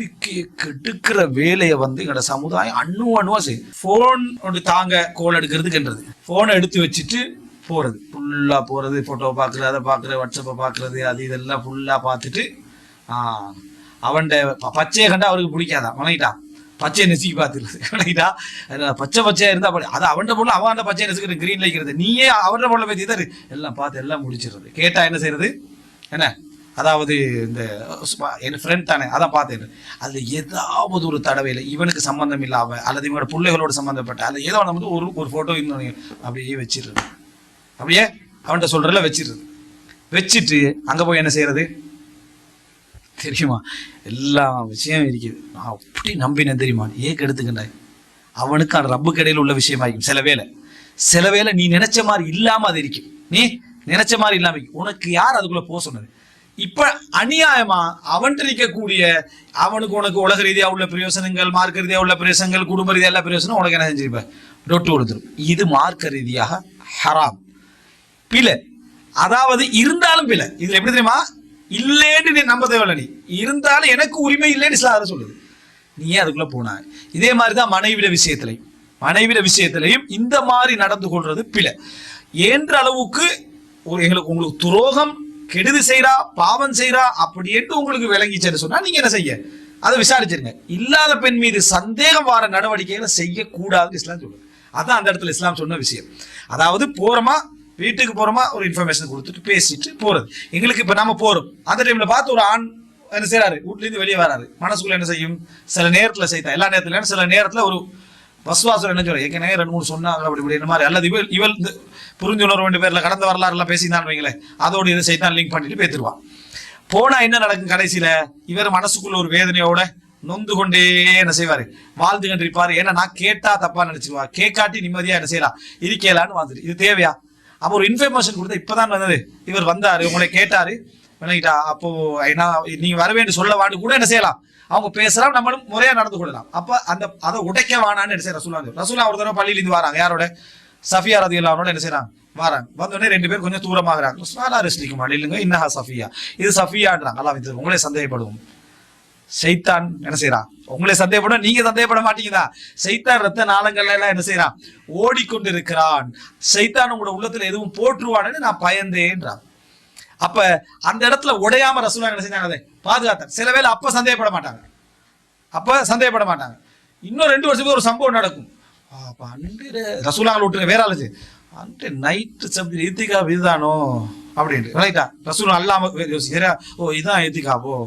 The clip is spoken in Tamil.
நம்பிக்கையை கெடுக்கிற வேலையை வந்து எங்களோட சமுதாயம் அண்ணு அண்ணுவா செய்யும் ஃபோன் ஒன்று தாங்க கோல் எடுக்கிறதுக்குன்றது ஃபோனை எடுத்து வச்சுட்டு போறது. ஃபுல்லா போறது போட்டோ பார்க்குறது அதை பார்க்குறது வாட்ஸ்அப்பை பார்க்குறது அது இதெல்லாம் ஃபுல்லா பார்த்துட்டு அவன்கிட்ட பச்சையை கண்டா அவருக்கு பிடிக்காதான் வணங்கிட்டான். பச்சையை நெசுக்கி பார்த்துருது வணங்கிட்டா. பச்சை பச்சையா இருந்தா அப்படி அது அவன்கிட்ட பொருள் அவன் அந்த பச்சையை நெசுக்கிற கிரீன் லைக்கிறது நீயே அவன்கிட்ட பொருளை பற்றி தான் எல்லாம் பார்த்து எல்லாம் முடிச்சிடுறது. கேட்டா என்ன செய்யறது என்ன? அதாவது இந்த என் ஃப்ரெண்ட் தானே அதை பார்த்தேன். அதில் ஏதாவது ஒரு தடவையில் இவனுக்கு சம்மந்தம் இல்லாமல் அல்லது இவனோட பிள்ளைகளோட சம்மந்தப்பட்ட அதில் ஏதோ ஒண்ணு வந்து ஒரு ஒரு ஃபோட்டோ இன்னொன்று அப்படியே வச்சிடுறது. அப்படியே அவன்கிட்ட சொல்கிறல வச்சிடுறது. வச்சுட்டு அங்கே போய் என்ன செய்கிறது தெரியுமா? எல்லா விஷயம் இருக்குது. நான் அப்படி நம்பினேன் தெரியுமா? ஏக்கு எடுத்துக்கிட்டாய் அவனுக்கு அந்த ரப்பு கடையில் உள்ள விஷயமாயிருக்கும் சில வேலை சில வேலை நீ நினைச்ச மாதிரி இல்லாமல் அது இருக்கும் நீ நினைச்ச மாதிரி இல்லாமல் உனக்கு யார் அதுக்குள்ளே போக சொன்னது? இப்ப அநியாயமா அவன் இருக்கக்கூடிய அவனுக்கு உனக்கு உலக ரீதியா உள்ள பிரயோசனங்கள் மார்க்க ரீதியா உள்ள பிரயோசனங்கள் குடும்ப ரீதியா எல்லா பிரயோசனம் உனக்கு என்ன செஞ்சிருப்ப? ரொட்டு கொடுத்துரும். இது மார்க்க ரீதியாக ஹராம். பிழை. அதாவது இருந்தாலும் பிழை. இதுல எப்படி தெரியுமா? இல்லேன்னு நீ நம்ப தேவையில்ல நீ. இருந்தாலும் எனக்கு உரிமை இல்லைன்னு இஸ்லாம் சொல்லுது. நீ ஏன் அதுக்குள்ள போன. இதே மாதிரி தான் மனைவிட விஷயத்திலையும். மனைவிட விஷயத்திலையும் இந்த மாதிரி நடந்து கொள்றது பிழை. என்ற அளவுக்கு ஒரு எங்களுக்கு உங்களுக்கு துரோகம் கெடுதி செய்யறா பாவம் செய்யறா அப்படி உங்களுக்கு விளங்கிச்சேன்னு சொன்னா நீங்க என்ன செய்ய? அதை விசாரிச்சிருங்க. இல்லாத பெண் மீது சந்தேகம் வார நடவடிக்கைகளை செய்யக்கூடாதுன்னு இஸ்லாம் சொல்லுங்க அதான் அந்த இடத்துல இஸ்லாம் சொன்ன விஷயம். அதாவது போறோமா வீட்டுக்கு போறோமா ஒரு இன்ஃபர்மேஷன் கொடுத்துட்டு பேசிட்டு போறது. எங்களுக்கு இப்ப நாம போறோம். அந்த டைம்ல பார்த்து ஒரு ஆண் என்ன செய்யறாரு வீட்ல இருந்து வெளியே வராரு. மனசுக்குள்ள என்ன செய்யும்? சில நேரத்துல செய்தா எல்லா நேரத்துல சில நேரத்துல ஒரு வசுவாசம் என்ன சொல்ற ஏற்கனவே ரெண்டு மூணு சொன்னாங்க அப்படி இப்படி இந்த மாதிரி. அல்லது இவள் இவள் இந்த புரிஞ்சுணர்வு ரெண்டு பேர்ல கடந்த வரலாறுலாம் எல்லாம் பேசினான்னு வைங்களேன். அதோட இதை செய்தான் லிங்க் பண்ணிட்டு பேத்துருவான் போனா என்ன நடக்கும் கடைசியில? இவர் மனசுக்குள்ள ஒரு வேதனையோட நொந்து கொண்டே என்ன செய்வாரு? வாழ்ந்து கண்டிருப்பாரு. ஏன்னா நான் கேட்டா தப்பா நினைச்சிருவா. கேட்காட்டி நிம்மதியா என்ன செய்யலாம்? இருக்கலான்னு வந்துட்டு இது தேவையா? அப்போ ஒரு இன்ஃபர்மேஷன் கொடுத்தா இப்பதான் வந்தது. இவர் வந்தாரு உங்களை கேட்டாரு. விளங்கிட்டா அப்போ என்ன நீங்க வர வேண்டும் சொல்ல வாண்டு கூட என்ன செய்யலாம்? அவங்க பேசலாம் நம்மளும் முறையா நடந்து கொள்ளலாம். அப்ப அந்த அதை உடைக்க வேணான்னு என்ன செய்ய ரசூலா ரசூலா ஒரு தடவை பள்ளியில இருந்து வராங்க. யாரோட? சஃபியா ரதி அவனோட என்ன செய்யறாங்க? வராங்க. வந்தோடனே ரெண்டு பேரும் கொஞ்சம் தூரமாகறாங்க. சுமாலா ரெஸ்லிக்குமா இல்லைங்க. இன்னஹா சஃபியா. இது சஃபியான்றாங்க. அல்லா இது உங்களே சந்தேகப்படுவோம். செய்தான் என்ன செய்யறான் உங்களே சந்தேகப்படும் நீங்க சந்தேகப்பட மாட்டீங்கதா செய்தான் ரத்த நாளங்கள்ல எல்லாம் என்ன செய்யறான் ஓடிக்கொண்டு இருக்கிறான் உங்களோட உள்ளத்துல எதுவும் போற்றுவான்னு நான் பயந்தேன்றான். அப்ப அந்த இடத்துல உடையாம ரசூலா என்ன செஞ்சாங்க? அதை பாதுகாத்தார் சில வேலை அப்ப சந்தேகப்பட மாட்டாங்க. அப்ப சந்தேகப்பட மாட்டாங்க. இன்னும் ரெண்டு வருஷத்துக்கு ஒரு சம்பவம் நடக்கும். அப்ப அன்று ரசூலாங்களை விட்டுருங்க வேற ஆளுச்சு அன்று நைட்டு சப்ஜி இத்திகா இதுதானோ? அப்படின்ட்டு. ரைட்டா ரசூலா அல்லாம யோசிக்கிறா ஓ இதான் இத்திகாவோ